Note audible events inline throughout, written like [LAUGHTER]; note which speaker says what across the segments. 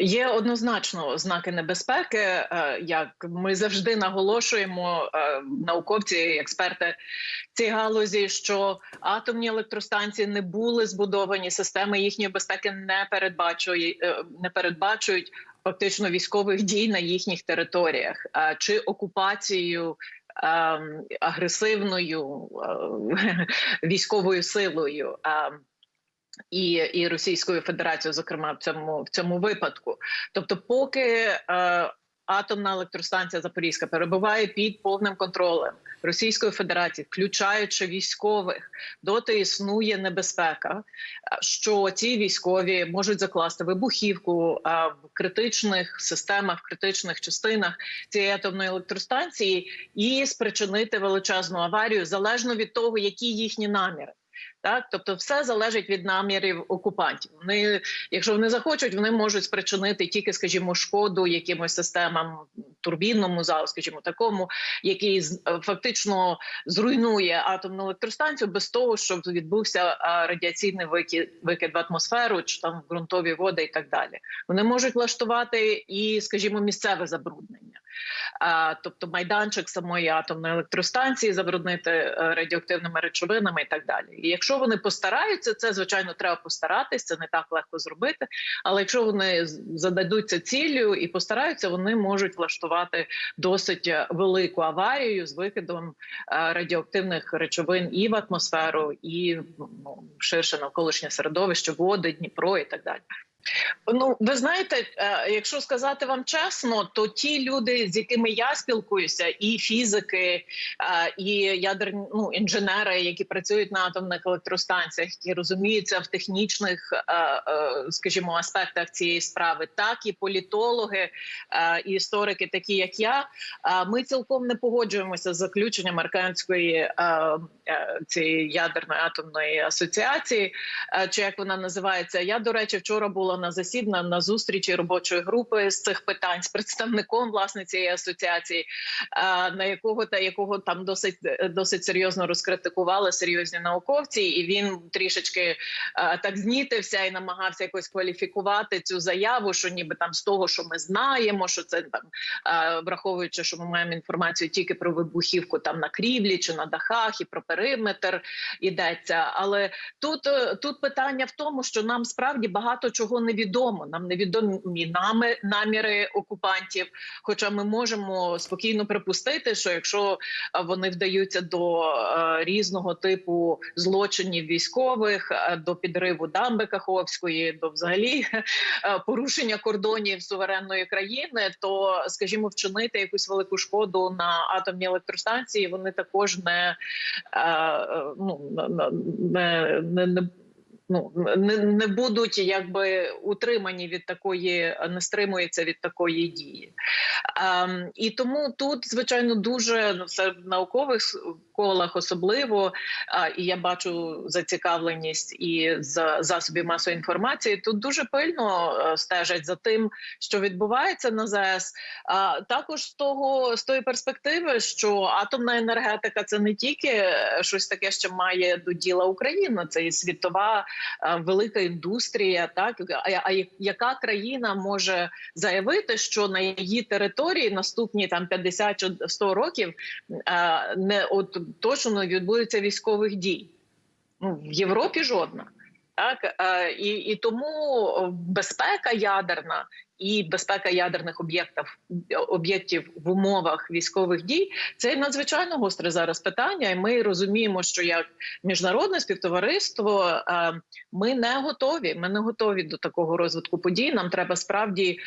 Speaker 1: Є однозначно знаки небезпеки. Е, як ми завжди наголошуємо, е, науковці, експерти цієї галузі, що атомні електростанції не були збудовані, системи їхньої безпеки не передбачують, е, не передбачують фактично військових дій на їхніх територіях чи окупацію. Агресивною [LAUGHS] військовою силою і і Російською Федерацією, зокрема в цьому в цьому випадку. Тобто, поки е, атомна електростанція Запорізька перебуває під повним контролем Російської Федерації, включаючи військових, доти існує небезпека, що ці військові можуть закласти вибухівку в критичних системах, в критичних частинах цієї атомної електростанції і спричинити величезну аварію залежно від того, які їхні наміри. Так, тобто, все залежить від намірів окупантів. Вони, якщо вони захочуть, вони можуть спричинити тільки, скажімо, шкоду якимось системам турбінному залу, скажімо, такому, який фактично зруйнує атомну електростанцію без того, щоб відбувся радіаційний викид, викид в атмосферу чи там в ґрунтові води і так далі. Вони можуть влаштувати і, скажімо, місцеве забруднення, тобто майданчик самої атомної електростанції забруднити е, радіоактивними речовинами і так далі. І якщо вони постараються, це звичайно треба постаратись, це не так легко зробити. Але якщо вони зададуться ціллю і постараються, вони можуть влаштувати досить велику аварію з викидом е, радіоактивних речовин і в атмосферу, і ну, ширше навколишнє середовище, води, Дніпро і так далі. Ну, ви знаєте, е, якщо сказати вам чесно, то ті люди, з якими я спілкуюся, і фізики, е, і ядерні ну, інженери, які працюють на атомних електростанціях, які розуміються в технічних, е, скажімо, аспектах цієї справи, так і політологи і історики, такі як я, ми цілком не погоджуємося з заключенням американської цієї ядерної атомної асоціації, чи як вона називається. Я до речі, вчора була на засідна на зустрічі робочої групи з цих питань з представником власне цієї асоціації, на якого та якого там досить досить серйозно розкритикували серйозні науковці, і він трішечки так знітився і намагався якось кваліфікувати цю заяву, що ніби там з того, що ми знаємо, що це там враховуючи, що ми маємо інформацію тільки про вибухівку там на крівлі чи на дахах, і про периметр йдеться. Але тут тут питання в тому, що нам справді багато чого невідомо. Нам невідомі нами наміри окупантів. Хоча ми можемо спокійно припустити, що якщо вони вдаються до е, різного типу злочинів військових, е, до підриву дамби Каховської, до взагалі [LAUGHS] е, порушення кордонів суверенної країни, то скажімо, вчинити якусь велику шкоду на атомній електростанції, вони також не ну не, не ну не не будуть якби утримані від такої, не стримуються від такої дії. А, ем, І тому тут, звичайно, дуже ну, серед наукових колах особливо, і я бачу зацікавленість і з засобів масової інформації. Тут дуже пильно е, стежать за тим, що відбувається на ЗАЕС. А також з того з тої перспективи, що атомна енергетика це не тільки щось таке, що має до діла Україна, це і світова велика індустрія. Так а яка країна може заявити, що на її території наступні там 50 чи 100 років не от точно відбудеться військових дій? Ну в Європі жодна. Так і і тому безпека ядерна і безпека ядерних об'єктів об'єктів в умовах військових дій це надзвичайно гостре зараз питання. І ми розуміємо, що як міжнародне співтовариство е, ми не готові. Ми не готові до такого розвитку подій. Нам треба справді е,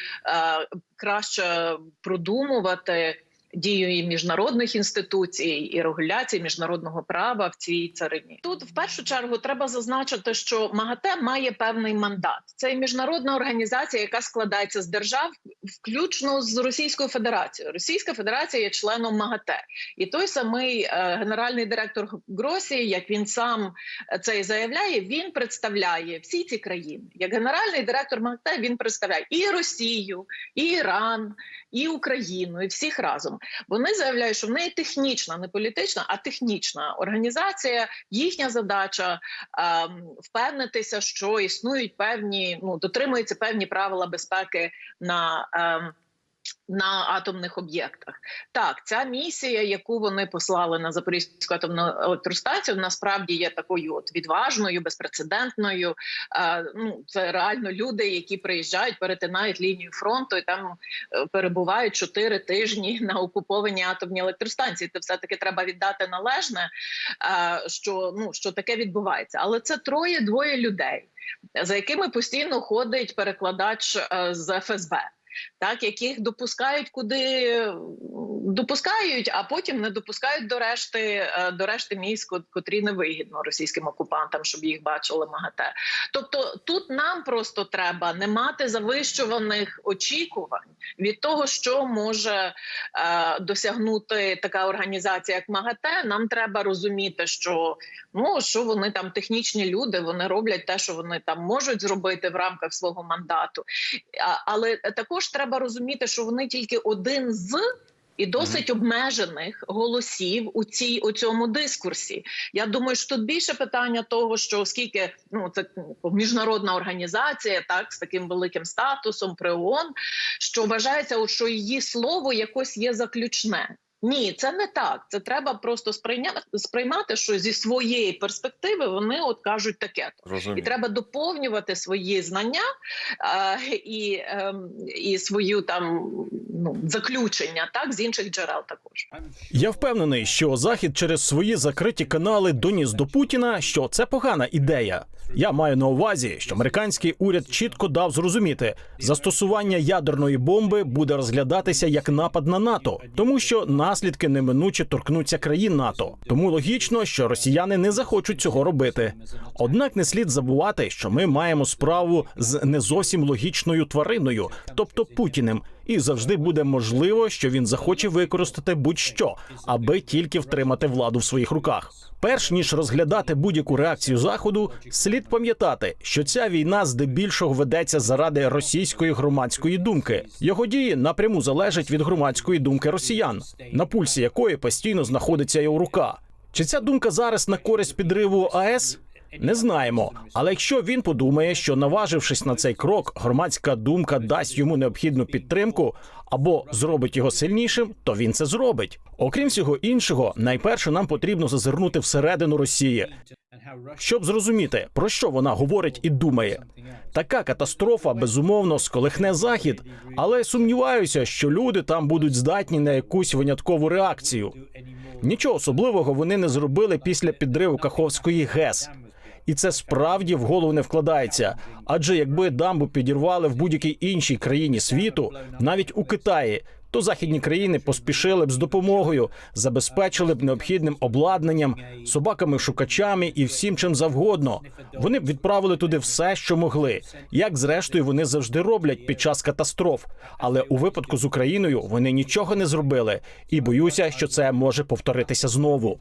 Speaker 1: краще продумувати дією міжнародних інституцій і регуляції міжнародного права в цій царині. Тут в першу чергу треба зазначити, що МАГАТЕ має певний мандат. Це міжнародна організація, яка складається з держав, включно з Російською Федерацією. Російська Федерація є членом МАГАТЕ, і той самий е, генеральний директор Гросі, як він сам це і заявляє, він представляє всі ці країни. Як генеральний директор МАГАТЕ він представляє і Росію, і Іран, і Україну, і всіх разом. Вони заявляють, що в неї технічна, не політична, а технічна організація. Їхня задача е, впевнитися, що існують певні, ну дотримуються певні правила безпеки на. Ем, на атомних об'єктах так, ця місія, яку вони послали на Запорізьку атомну електростанцію, насправді є такою от відважною, безпрецедентною. Е, ну це реально люди, які приїжджають, перетинають лінію фронту і там е, перебувають чотири тижні на окупованій атомній електростанції. Це все таки треба віддати належне, е, що ну що таке відбувається, але це троє двоє людей, за якими постійно ходить перекладач з ФСБ так яких допускають куди допускають, а потім не допускають до решти е, до решти ко- котрі не вигідно російським окупантам, щоб їх бачили МАГАТЕ. Тобто тут нам просто треба не мати завищуваних очікувань від того, що може е, досягнути така організація, як МАГАТЕ. Нам треба розуміти, що ну що вони там технічні люди, вони роблять те, що вони там можуть зробити в рамках свого мандату. А, але також треба розуміти, що вони тільки один з. І досить обмежених голосів у цій у цьому дискурсі. Я думаю, що тут більше питання того, що оскільки ну це міжнародна організація, так з таким великим статусом при ООН, що вважається, що її слово якось є заключне. Ні, це не так. Це треба просто сприйняти сприймати, що зі своєї перспективи вони от кажуть таке. то І треба доповнювати свої знання е, і, ем, і свою там ну, заключення так з інших джерел також.
Speaker 2: Я впевнений, що Захід через свої закриті канали доніс до Путіна, що це погана ідея. Я маю на увазі, що американський уряд чітко дав зрозуміти, застосування ядерної бомби буде розглядатися як напад на НАТО, тому що наслідки неминуче торкнуться країн НАТО. Тому логічно, що росіяни не захочуть цього робити. Однак не слід забувати, що ми маємо справу з не зовсім логічною твариною, тобто Путіним, і завжди буде можливо, що він захоче використати будь-що, аби тільки втримати владу в своїх руках. Перш ніж розглядати будь-яку реакцію заходу, слід пам'ятати, що ця війна здебільшого ведеться заради російської громадської думки. Його дії напряму залежать від громадської думки росіян, на пульсі якої постійно знаходиться його рука. Чи ця думка зараз на користь підриву АЕС? Не знаємо. Але якщо він подумає, що наважившись на цей крок, громадська думка дасть йому необхідну підтримку або зробить його сильнішим, то він це зробить. Окрім всього іншого, найперше нам потрібно зазирнути всередину Росії, щоб зрозуміти, про що вона говорить і думає. Така катастрофа безумовно сколихне захід, але сумніваюся, що люди там будуть здатні на якусь виняткову реакцію. Нічого особливого вони не зробили після підриву Каховської ГЕС. І це справді в голову не вкладається. Адже якби дамбу підірвали в будь-якій іншій країні світу, навіть у Китаї, то західні країни поспішили б з допомогою, забезпечили б необхідним обладнанням, собаками-шукачами і всім чим завгодно. Вони б відправили туди все, що могли, як зрештою вони завжди роблять під час катастроф. Але у випадку з Україною вони нічого не зробили, і боюся, що це може повторитися знову.